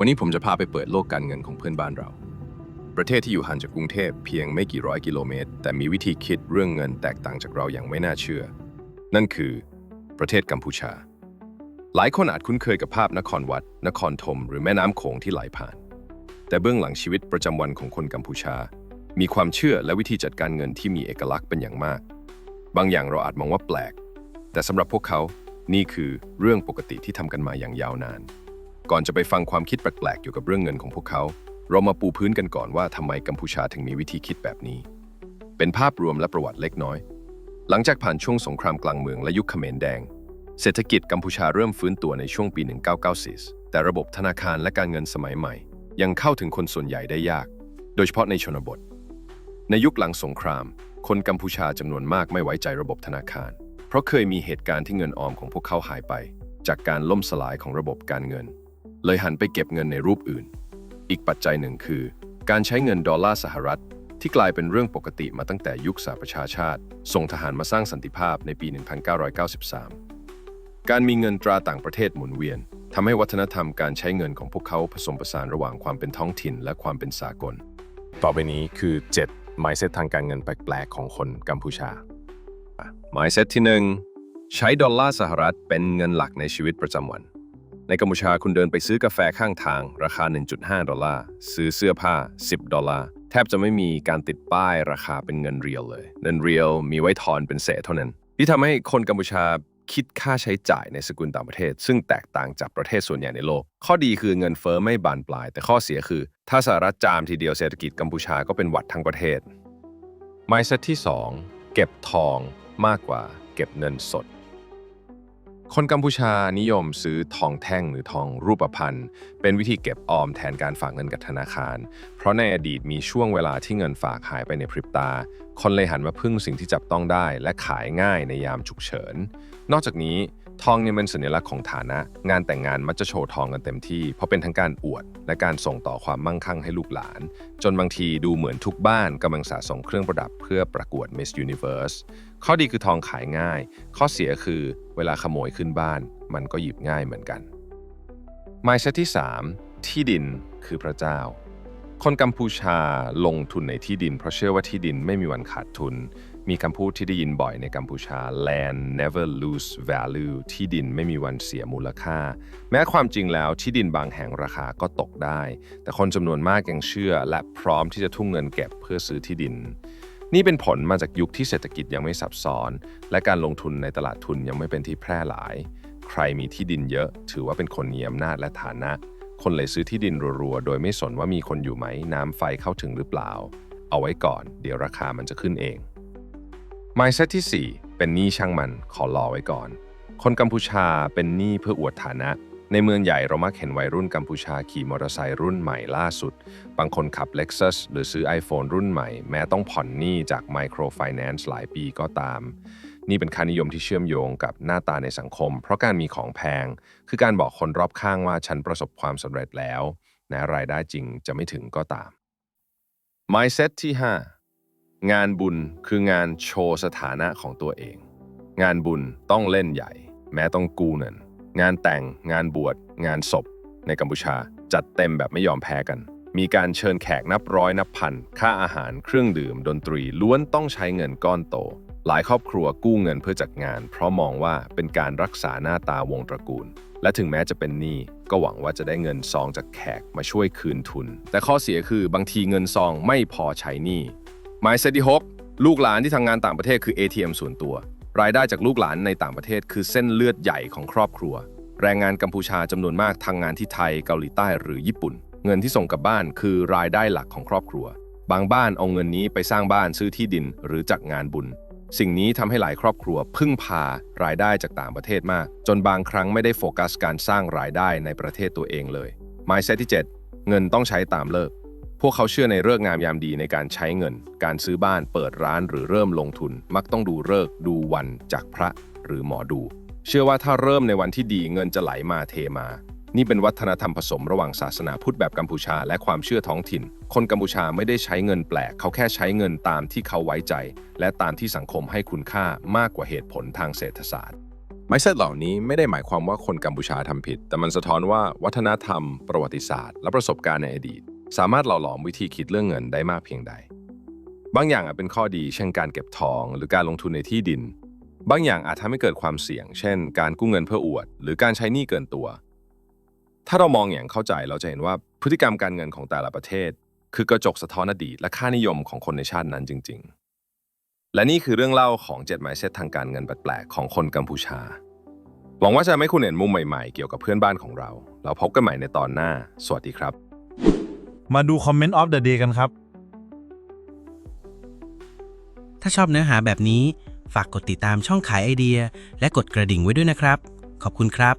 วันนี้ผมจะพาไปเปิดโลกการเงินของเพื่อนบ้านเรา ประเทศที่อยู่ห่างจากกรุงเทพเพียงไม่กี่ร้อยกิโลเมตร แต่มีวิธีคิดเรื่องเงินแตกต่างจากเราอย่างไม่น่าเชื่อ นั่นคือประเทศกัมพูชา หลายคนอาจคุ้นเคยกับภาพนครวัด นครธมหรือแม่น้ำโขงที่ไหลผ่าน แต่เบื้องหลังชีวิตประจำวันของคนกัมพูชา มีความเชื่อและวิธีจัดการเงินที่มีเอกลักษณ์เป็นอย่างมาก บางอย่างเราอาจมองว่าแปลก แต่สำหรับพวกเขา นี่คือเรื่องปกติที่ทำกันมาอย่างยาวนาน ก่อนจะไปฟังความคิดแปลกๆเกี่ยวกับเรื่องเงินของพวกเขา เรามาปูพื้นกันก่อนว่าทำไมกัมพูชาถึงมีวิธีคิดแบบนี้ เป็นภาพรวมและประวัติเล็กน้อย หลังจากผ่านช่วงสงครามกลางเมืองและยุคเขมรแดง เศรษฐกิจกัมพูชาเริ่มฟื้นตัวในช่วงปี 1994 แต่ระบบธนาคารและการเงินสมัยใหม่ ยังเข้าถึงคนส่วนใหญ่ได้ยาก โดยเฉพาะในชนบท ในยุคหลังสงคราม คนกัมพูชาจำนวนมากไม่ไว้ใจระบบธนาคาร เพราะเคยมีเหตุการณ์ที่เงินออมของพวกเขาหายไป จากการล่มสลายของระบบการเงิน เลยหันไปเก็บเงินในรูปอื่น อีกปัจจัยหนึ่งคือ การใช้เงินดอลลาร์สหรัฐ ที่กลายเป็นเรื่องปกติมาตั้งแต่ยุคสหประชาชาติ ส่งทหารมาสร้างสันติภาพในปี 1993 การมีเงินตราต่างประเทศหมุนเวียนทำให้วัฒนธรรมการใช้เงินของพวกเขาผสมผสานระหว่างความเป็นท้องถิ่นและความเป็นสากล ต่อไปนี้คือ7 mindset ทางการเงินแปลกๆของคนกัมพูชา Mindset ที่ 1 ใช้ดอลลาร์สหรัฐเป็นเงินหลักในชีวิตประจำวัน ในกัมพูชาคุณเดินไปซื้อกาแฟข้างทาง ราคา 1.5 ดอลลาร์ ซื้อเสื้อผ้า 10 ดอลลาร์ แทบจะไม่มีการติดป้ายราคาเป็นเงินเรียลเลย เงินเรียลมีไว้ทอนเป็นเศษเท่านั้น ที่ทำให้คนกัมพูชาคิดค่าใช้จ่ายในสกุลต่างประเทศ ซึ่งแตกต่างจากประเทศส่วนใหญ่ในโลก ข้อดีคือเงินเฟ้อไม่บานปลาย แต่ข้อเสียคือ ถ้าสหรัฐจามทีเดียวเศรษฐกิจกัมพูชาก็เป็นหวัดทั้งประเทศ m i n d s e ที่ 2 เก็บทองมากกว่าเก็บเงินสด คนกัมพูชานิยมซื้อทองแท่งหรือทองรูปพรรณเป็นวิธีเก็บออมแทนการฝากเงินกับธนาคาร เพราะในอดีตมีช่วงเวลาที่เงินฝากหายไปในพริบตา คนเลยหันมาพึ่งสิ่งที่จับต้องได้ และขายง่ายในยามฉุกเฉิน นอกจากนี้ ทองเนี่ยเป็นสัญลักษณ์ของฐานะ งานแต่งงานมักจะโชว์ทองกันเต็มที่ เพราะเป็นทั้งการอวด และการส่งต่อความมั่งคั่งให้ลูกหลาน จนบางทีดูเหมือนทุกบ้านกำลังสะสมเครื่องประดับเพื่อประกวด Miss Universe ข้อดีคือทองขายง่าย ข้อเสียคือเวลาขโมยขึ้นบ้าน มันก็หยิบง่ายเหมือนกัน Mindset ที่ 3 ที่ดินคือพระเจ้า คนกัมพูชาลงทุนในที่ดิน เพราะเชื่อว่าที่ดินไม่มีวันขาดทุน มีคำพูดที่ได้ยินบ่อยในกัมพูชา land never lose value ที่ดินไม่มีวันเสียมูลค่า แม้ความจริงแล้วที่ดินบางแห่งราคาก็ตกได้ แต่คนจำนวนมากยังเชื่อ และพร้อมที่จะทุ่มเงินเก็บเพื่อซื้อที่ดิน นี่เป็นผลมาจากยุคที่เศรษฐกิจยังไม่ซับซ้อน และการลงทุนในตลาดทุนยังไม่เป็นที่แพร่หลาย ใครมีที่ดินเยอะ ถือว่าเป็นคนมีอำนาจและฐานะ คนเลยซื้อที่ดินรัวๆ โดยไม่สนว่ามีคนอยู่ไหม น้ำไฟเข้าถึงหรือเปล่า เอาไว้ก่อน เดี๋ยวราคามันจะขึ้นเอง Mindset ที่ 4 เป็นหนี้ช่างมันขอรอไว้ก่อน คนกัมพูชาเป็นหนี้เพื่ออวดฐานะ ในเมืองใหญ่เรามักเห็นวัยรุ่นกัมพูชาขี่มอเตอร์ไซค์รุ่นใหม่ล่าสุด บางคนขับ Lexus หรือซื้อ iPhone รุ่นใหม่ แม้ต้องผ่อนหนี้จาก Microfinance หลายปีก็ตาม นี่เป็นค่านิยมที่เชื่อมโยงกับหน้าตาในสังคม เพราะการมีของแพง คือการบอกคนรอบข้างว่าฉันประสบความสำเร็จแล้วแม้รายได้จริงจะไม่ถึงก็ตาม Mindset ที่ 5 งานบุญคืองานโชว์สถานะของตัวเอง งานบุญต้องเล่นใหญ่ แม้ต้องกู้เงิน งานแต่ง งานบวช งานศพ ในกัมพูชาจัดเต็มแบบไม่ยอมแพ้กัน มีการเชิญแขกนับร้อยนับพัน ค่าอาหารเครื่องดื่ม ดนตรีล้วนต้องใช้เงินก้อนโต หลายครอบครัวกู้เงินเพื่อจัดงาน เพราะมองว่าเป็นการรักษาหน้าตาวงตระกูล และถึงแม้จะเป็นหนี้ก็หวังว่าจะได้เงินซองจากแขกมาช่วยคืนทุน แต่ข้อเสียคือบางทีเงินซองไม่พอใช้หนี้ หมายเซตที่6ลูกหลานที่ทำงานต่างประเทศคือ ATM ส่วนตัว รายได้จากลูกหลานในต่างประเทศคือเส้นเลือดใหญ่ของครอบครัว แรงงานกัมพูชาจำนวนมากทำงานที่ไทยเกาหลีใต้หรือญี่ปุ่น เงินที่ส่งกลับบ้านคือรายได้หลักของครอบครัว บางบ้านเอาเงินนี้ไปสร้างบ้านซื้อที่ดินหรือจัดงานบุญ สิ่งนี้ทำให้หลายครอบครัวพึ่งพารายได้จากต่างประเทศมาก จนบางครั้งไม่ได้โฟกัสการสร้างรายได้ในประเทศตัวเองเลย Mindset ที่ 7 เงินต้องใช้ตามเลิก พวกเขาเชื่อในเลิกงามยามดีในการใช้เงิน การซื้อบ้านเปิดร้านหรือเริ่มลงทุน มักต้องดูเลิกดูวันจากพระหรือหมอดู เชื่อว่าถ้าเริ่มในวันที่ดีเงินจะไหลมาเทมา นี่เป็นวัฒนธรรมผสมระหว่างศาสนาพุทธแบบกัมพูชา และความเชื่อท้องถิ่น คนกัมพูชาไม่ได้ใช้เงินแปลก เขาแค่ใช้เงินตามที่เขาไว้ใจ และตามที่สังคมให้คุณค่ามากกว่าเหตุผลทางเศรษฐศาสตร์ mindset เหล่านี้ไม่ได้หมายความว่าคนกัมพูชาทำผิด แต่มันสะท้อนว่าวัฒนธรรม ประวัติศาสตร์ และประสบการณ์ในอดีต สามารถหล่อหลอมวิธีคิดเรื่องเงินได้มากเพียงใด บางอย่างอาจเป็นข้อดี เช่นการเก็บทอง หรือการลงทุนในที่ดิน บางอย่างอาจทำให้เกิดความเสี่ยง เช่น การกู้เงินเพื่ออวด หรือการใช้หนี้เกินตัว ถ้าเรามองอย่างเข้าใจเราจะเห็นว่าพฤติกรรมการเงินของแต่ละประเทศ คือกระจกสะท้อนอดีตและค่านิยมของคนในชาตินั้นจริง ๆ และนี่คือเรื่องเล่าของ7 mindset ทางการเงินแปลกๆของคนกัมพูชา หวังว่าจะทำให้คุณเห็นมุมใหม่ๆ เกี่ยวกับเพื่อนบ้านของเรา เราพบกันใหม่ในตอนหน้า สวัสดีครับ มาดูคอมเมนต์ออฟเดอะเดย์กันครับ ถ้าชอบเนื้อหาแบบนี้ ฝากกดติดตามช่องขายไอเดีย และกดกระดิ่งไว้ด้วยนะครับ ขอบคุณครับ